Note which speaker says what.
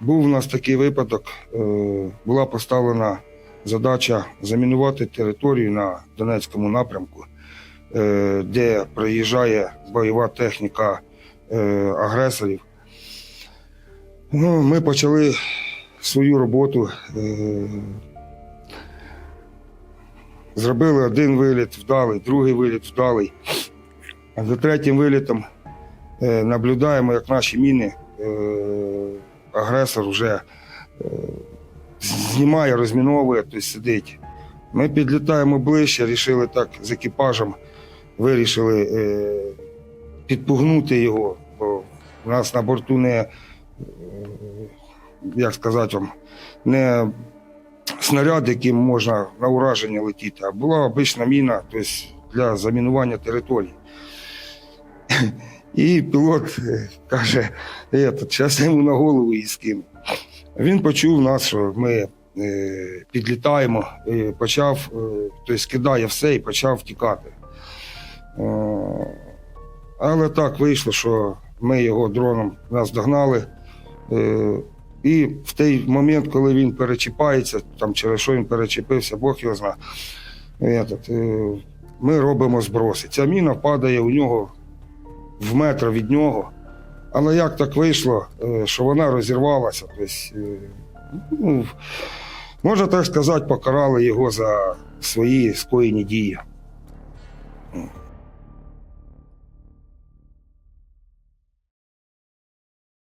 Speaker 1: Був у нас такий випадок, е, була поставлена задача замінувати територію на Донецькому напрямку, е, де приїжджає бойова техніка е, агресорів. Ну, ми почали свою роботу. Зробили один виліт вдалий, другий виліт вдалий. А за третім вилітом наблюдаємо, як наші міни агресор вже е, знімає, розміновує, тобто сидить. Ми підлітаємо ближче, рішили так з екіпажем, вирішили е, підпугнути його, бо у нас на борту не, е, як сказати вам, не снаряд, яким можна на ураження летіти, а була обична міна тобто для замінування території. І пілот е, каже, зараз я йому на голову її скину. Він почув нас, що ми е, підлітаємо, почав, е, тобто кидає все і почав втікати. Е, але так вийшло, що ми його дроном нас догнали. Е, і в той момент, коли він перечіпається, там через що він перечепився, Бог його знає. Е, ми робимо зброси. Ця міна падає у нього в метр від нього. Але як так вийшло, е, що вона розірвалася? Тобто, ну, можна так сказати, покарали його за свої скоєні дії.